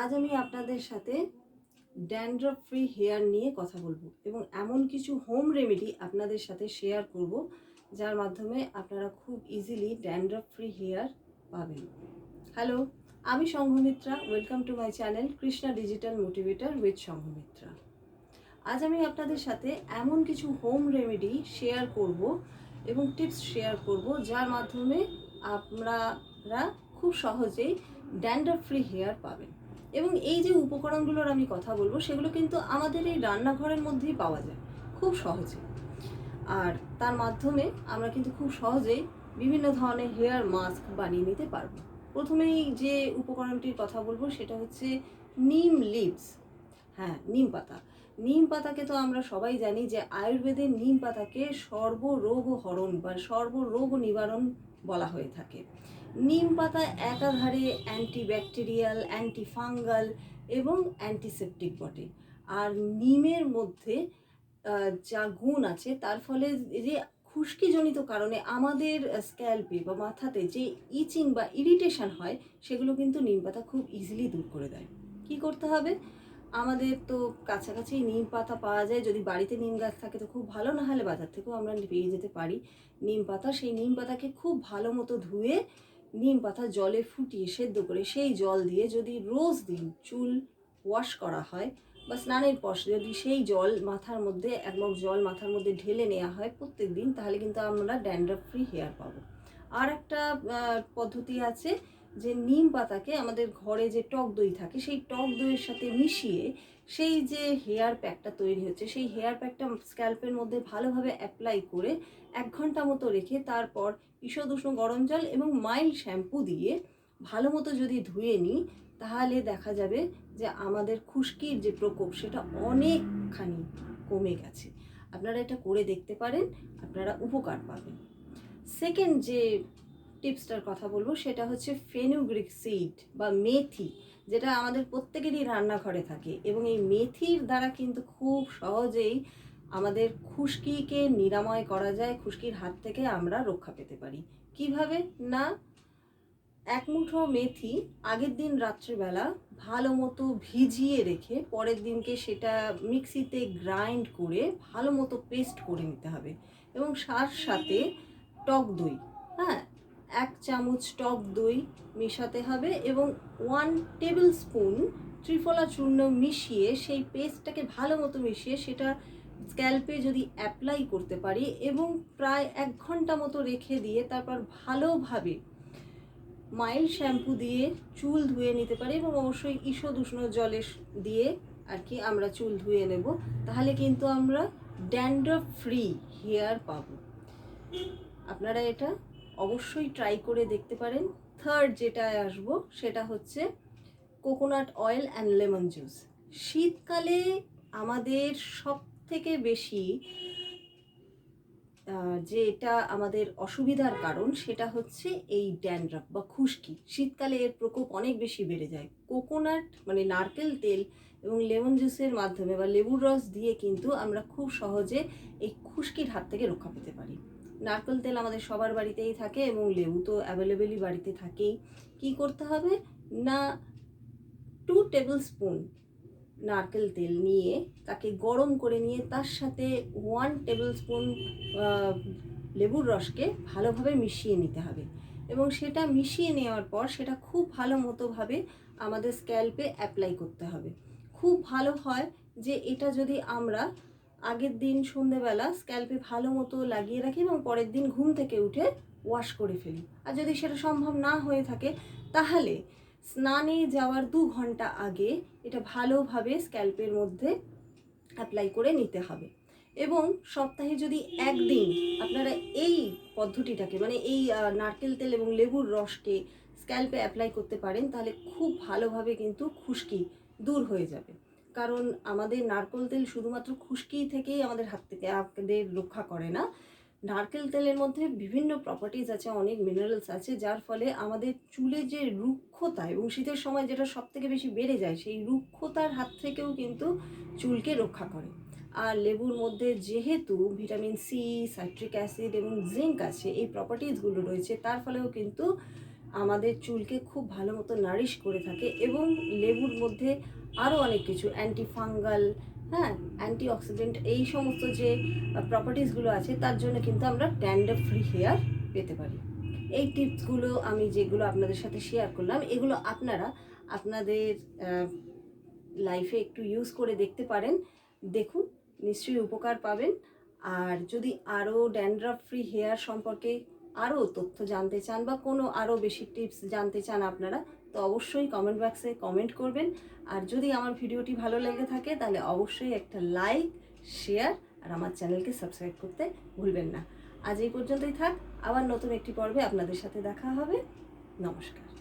আজ আমি আপনাদের সাথে ড্যান্ড্রফ ফ্রি হেয়ার নিয়ে কথা বলব এবং এমন কিছু হোম রেমেডি আপনাদের সাথে শেয়ার করব, যার মাধ্যমে আপনারা খুব ইজিলি ড্যান্ড্রফ ফ্রি হেয়ার পাবেন। হ্যালো আমি Sanghamitra welcome to my channel Krishna digital motivator with Sanghamitra. আজ আমি আপনাদের সাথে এমন কিছু হোম রেমেডি শেয়ার করব এবং টিপস শেয়ার করব, যার মাধ্যমে আপনারা খুব সহজেই ড্যান্ড্রফ ফ্রি হেয়ার পাবেন। এবং এই যে উপকরণগুলোর আমি কথা বলব, সেগুলো কিন্তু আমাদের এই রান্নাঘরের মধ্যেই পাওয়া যায়, খুব সহজে। আর তার মাধ্যমে আমরা কিন্তু খুব সহজেই বিভিন্ন ধরনের হেয়ার মাস্ক বানিয়ে নিতে পারব। প্রথমেই যে উপকরণটির কথা বলব, সেটা হচ্ছে নিম লিভস হ্যাঁ নিম পাতা। নিম পাতাকে তো আমরা সবাই জানি যে আয়ুর্বেদে নিম পাতাকে সর্বরোগ হরণ বা সর্বরোগ নিবারণ বলা হয়ে থাকে। নিম পাতা একাধারে অ্যান্টিব্যাকটেরিয়াল, অ্যান্টিফাঙ্গাল এবং অ্যান্টিসেপটিক বটে। আর নিমের মধ্যে যা গুণ আছে, তার ফলে যে খুশকিজনিত কারণে আমাদের স্ক্যাল্পে বা মাথাতে যে ইচিং বা ইরিটেশন হয়, সেগুলো কিন্তু নিম পাতা খুব ইজিলি দূর করে দেয়। কি করতে হবে? আমাদের তো কাছাকাছি নিম পাতা পাওয়া যায়। যদি বাড়িতে নিম গাছ থাকে তো খুব ভালো, না হলে বাজার থেকেও আমরা পেয়ে যেতে পারি নিম পাতা। সেই নিম পাতাকে খুব ভালো মতো ধুয়ে নিম পাতা জলে ফুটিয়ে সেদ্ধ করে সেই জল দিয়ে যদি রোজ দিন চুল ওয়াশ করা হয় বা স্নানের পর যদি সেই জল মাথার মধ্যে, এক মগ জল মাথার মধ্যে ঢেলে নেওয়া হয় প্রত্যেক দিন, তাহলে কিন্তু আমরা ড্যান্ড্রফ ফ্রি হেয়ার পাবো। আর একটা পদ্ধতি আছে যে নিম পাতাকে আমাদের ঘরে যে টক দই থাকে, সেই টক দইয়ের সাথে মিশিয়ে সেই যে হেয়ার প্যাকটা তৈরি হচ্ছে, সেই হেয়ার প্যাকটা স্ক্যাল্পের মধ্যে ভালোভাবে অ্যাপ্লাই করে এক ঘণ্টা মতো রেখে তারপর ঈষদ উষ্ণ গরম জল এবং মাইল্ড শ্যাম্পু দিয়ে ভালো মতো যদি ধুয়ে নিই, তাহলে দেখা যাবে যে আমাদের খুশকির যে প্রকোপ সেটা অনেকখানি কমে গেছে। আপনারা এটা করে দেখতে পারেন, আপনারা উপকার পাবেন। সেকেন্ড যে টিপসটার কথা বলব, সেটা হচ্ছে ফেনুগ্রিক সিড বা মেথি, যেটা আমাদের প্রত্যেকেরই রান্নাঘরে থাকে এবং এই মেথির দ্বারা কিন্তু খুব সহজেই আমাদের খুশকিকে নিরাময় করা যায়, খুশকির হাত থেকে আমরা রক্ষা পেতে পারি। কীভাবে? না, এক মুঠো মেথি আগের দিন রাত্রিবেলা ভালো মতো ভিজিয়ে রেখে পরের দিনকে সেটা মিক্সিতে গ্রাইন্ড করে ভালো মতো পেস্ট করে নিতে হবে এবং তার সাথে টক দই হ্যাঁ এক চামচ টক দই মেশাতে হবে এবং ওয়ান টেবিল স্পুন ত্রিফলা চূর্ণ মিশিয়ে সেই পেস্টটাকে ভালো মতো মিশিয়ে সেটা স্ক্যাল্পে যদি অ্যাপ্লাই করতে পারি এবং প্রায় এক ঘণ্টা মতো রেখে দিয়ে তারপর ভালোভাবে মাইল শ্যাম্পু দিয়ে চুল ধুয়ে নিতে পারি এবং অবশ্যই ঈষদ উষ্ণ জলে দিয়ে আর কি আমরা চুল ধুয়ে নেব, তাহলে কিন্তু আমরা ড্যান্ড্রফ ফ্রি হেয়ার পাবো। আপনারা এটা অবশ্যই ট্রাই করে দেখতে পারেন। থার্ড যেটা আসব সেটা হচ্ছে coconut oil and lemon juice শীতকালে আমাদের সব থেকে বেশি যে এটা আমাদের অসুবিধার কারণ সেটা হচ্ছে এই ড্যান্ড্রাফ বা খুশকি। শীতকালে এর প্রকোপ অনেক বেশি বেড়ে যায়। কোকোনাট মানে নারকেল তেল এবং লেমন জুসের মাধ্যমে বা লেবুর রস দিয়ে কিন্তু আমরা খুব সহজে এই খুশকির হাত থেকে রক্ষা পেতে পারি। নারকেল তেল আমাদের সবার বাড়িতেই থাকে এবং লেবু তো অ্যাভেলেবেলই বাড়িতে থাকেই। কি করতে হবে? না টু টেবিল স্পুন নারকেল তেল নিয়ে তাকে গরম করে নিয়ে তার সাথে ওয়ান টেবিল স্পুন লেবুর রসকে ভালোভাবে মিশিয়ে নিতে হবে। এবং সেটা মিশিয়ে নেওয়ার পর সেটা খুব ভালো মতোভাবে আমাদের স্ক্যাল্পে অ্যাপ্লাই করতে হবে। খুব ভালো হয় যে এটা যদি আমরা আগের দিন সন্ধেবেলা স্ক্যাল্পে ভালো মতো লাগিয়ে রাখি এবং পরের দিন ঘুম থেকে উঠে ওয়াশ করে ফেলি। আর যদি সেটা সম্ভব না হয়ে থাকে, তাহলে স্নানে যাওয়ার দু ঘণ্টা আগে এটা ভালোভাবে স্ক্যাল্পের মধ্যে অ্যাপ্লাই করে নিতে হবে। এবং সপ্তাহে যদি একদিন আপনারা এই পদ্ধতিটাকে মানে এই নারকেল তেল এবং লেবুর রসকে স্ক্যাল্পে অ্যাপ্লাই করতে পারেন, তাহলে খুব ভালোভাবে কিন্তু খুশকি দূর হয়ে যাবে। কারণ আমাদের নারকেল তেল শুধুমাত্র খুশকি থেকেই আমাদের হাত থেকে, আমাদের রক্ষা করে না। নারকেল তেলের মধ্যে বিভিন্ন প্রপার্টিজ আছে, অনেক মিনারেলস আছে, যার ফলে আমাদের চুলের যে রুক্ষতা এবং শীতের সময় যেটা সব থেকে বেশি বেড়ে যায়, সেই রুক্ষতার হাত থেকেও কিন্তু চুলকে রক্ষা করে। আর লেবুর মধ্যে যেহেতু ভিটামিন সি সাইট্রিক অ্যাসিড এবং জিঙ্ক আছে, এই প্রপার্টিজগুলো রয়েছে, তার ফলেও কিন্তু আমাদের চুলকে খুব ভালো মতো নারিশ করে থাকে এবং লেবুর মধ্যে আরও অনেক কিছু অ্যান্টি ফাঙ্গাল হ্যাঁ অ্যান্টি অক্সিডেন্ট এই সমস্ত যে প্রপার্টিসগুলো আছে, তার জন্য কিন্তু আমরা ড্যান্ড্রফ ফ্রি হেয়ার পেতে পারি। এই টিপসগুলো আমি যেগুলো আপনাদের সাথে শেয়ার করলাম, এগুলো আপনারা আপনাদের লাইফে একটু ইউজ করে দেখতে পারেন, দেখুন, নিশ্চয়ই উপকার পাবেন। আর যদি আরও ড্যান্ড্রাফ ফ্রি হেয়ার সম্পর্কে আরও তথ্য জানতে চান বা কোনো আরও বেশি টিপস জানতে চান আপনারা, তো অবশ্যই কমেন্ট বক্সে কমেন্ট করবেন। আর যদি আমার ভিডিওটি ভালো লেগে থাকে, তাহলে অবশ্যই একটা লাইক শেয়ার আর আমার চ্যানেলকে সাবস্ক্রাইব করতে ভুলবেন না। আজ এই পর্যন্তই থাক, আবার নতুন একটি পর্বে আপনাদের সাথে দেখা হবে। নমস্কার।